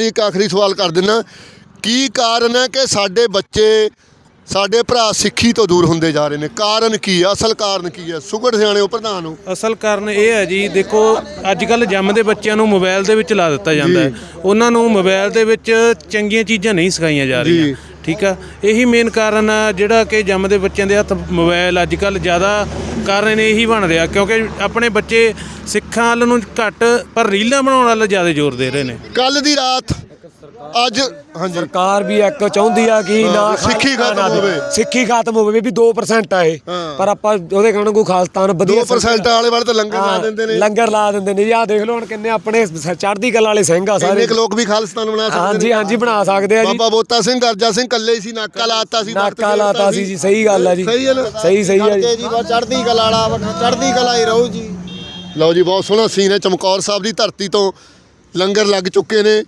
ਲਈ ਇੱਕ ਆਖਰੀ ਸਵਾਲ ਕਰ ਦਿੰਨਾ। ਕੀ ਕਾਰਨ ਹੈ ਕਿ ਸਾਡੇ ਬੱਚੇ ਸਾਡੇ ਭਰਾ ਸਿੱਖੀ ਤੋਂ ਦੂਰ ਹੁੰਦੇ ਜਾ ਰਹੇ ਨੇ? ਕਾਰਨ ਕੀ ਹੈ ਅਸਲ ਕਾਰਨ ਕੀ ਹੈ ਸੁਗੜ ਸਿਆਣੇ ਉਹ ਪ੍ਰਧਾਨ ਨੂੰ ਅਸਲ ਕਾਰਨ ਇਹ ਹੈ ਜੀ ਦੇਖੋ ਅੱਜ ਕੱਲ ਜੰਮਦੇ ਬੱਚਿਆਂ ਨੂੰ ਮੋਬਾਈਲ ਦੇ ਵਿੱਚ ਲਾ ਦਿੱਤਾ ਜਾਂਦਾ ਹੈ। ਉਹਨਾਂ ਨੂੰ ਮੋਬਾਈਲ ਦੇ ਵਿੱਚ ਚੰਗੀਆਂ ਚੀਜ਼ਾਂ ਨਹੀਂ ਸਿਖਾਈਆਂ ਜੀ। ਰਹੀਆਂ। ਠੀਕ ਆ? ਇਹੀ ਮੇਨ ਕਾਰਨ ਆ ਜਿਹੜਾ ਕਿ ਜੰਮਦੇ ਬੱਚਿਆਂ ਦੇ ਹੱਥ ਮੋਬਾਈਲ ਅੱਜ ਕੱਲ ਜ਼ਿਆਦਾ ਕਾਰਨ ਇਹੀ ਬਣ ਰਿਹਾ, ਕਿਉਂਕਿ ਆਪਣੇ ਬੱਚੇ ਸਿੱਖਾਂ ਵੱਲ ਨੂੰ ਘੱਟ ਪਰ ਰੀਲਾਂ ਬਣਾਉਣ ਵੱਲ ਜ਼ਿਆਦਾ ਜ਼ੋਰ ਦੇ ਰਹੇ ਨੇ। ਕੱਲ ਦੀ ਰਾਤ ਅੱਜ ਹਾਂਜੀ। ਸਰਕਾਰ ਵੀ ਇੱਕ ਚਾਹੁੰਦੀ ਆ ਕਿ ਨਾ ਸਿੱਖੀ ਖਤਮ ਨਾ ਹੋਵੇ। ਸਿੱਖੀ ਖਤਮ ਹੋਵੇ ਵੀ 2% ਆ ਇਹ। ਹਾਂ। ਪਰ ਆਪਾਂ ਉਹਦੇ ਕਹਿਣ ਨੂੰ ਖਾਲਸਤਾਨ ਵਧੀਆ 2% ਵਾਲੇ ਵਾਲੇ ਤਾਂ ਲੰਗਰ ਲਾ ਹਾਂ, ਦਿੰਦੇ ਨੇ। ਲੰਗਰ ਲਾ ਦਿੰਦੇ ਨੇ। ਜੀ ਆਹ ਦੇਖ ਲਓ ਹੁਣ ਕਿੰਨੇ ਆਪਣੇ ਸ- ਚੜ੍ਹਦੀ ਕਲਾ ਵਾਲੇ ਸਿੰਘ ਆ ਇੰਨੇ ਸਾਰੇ ਕੁ ਲੋਕ ਵੀ ਖਾਲਿਸਤਾਨ ਬਣਾ ਸਕਦੇ ਹਾਂਜੀ ਹਾਂਜੀ ਬਣਾ ਸਕਦੇ ਆ ਜੀ। ਬਾਬਾ ਬੋਤਾ ਸਿੰਘ ਗਰਜਾ ਸਿੰਘ ਕੱਲੇ ਹੀ ਸੀ ਨਾਕਾ ਲਾਤਾ ਸੀ ਨਾਕਾ ਲਾਤਾ ਸੀ ਜੀ ਸਹੀ ਗੱਲ ਆ ਜੀ। ਸਹੀ ਹੈ ਨਾ ਸਹੀ ਸਹੀ ਆ ਜੀ। ਜੀ ਬਸ ਚੜ੍ਹਦੀ ਕਲਾ ਵਾਲਾ ਚੜ੍ਹਦੀ ਕਲਾ ਹੀ ਰਹੂ ਜੀ। ਲਓ ਜੀ ਬਹੁਤ ਸੋਹਣਾ ਸੀਨ ਹੈ। ਚਮਕੌਰ ਸਾਹਿਬ ਦੀ ਧਰਤੀ ਤੋਂ ਲੰਗਰ ਲੱਗ ਚੁੱਕੇ ਨੇ।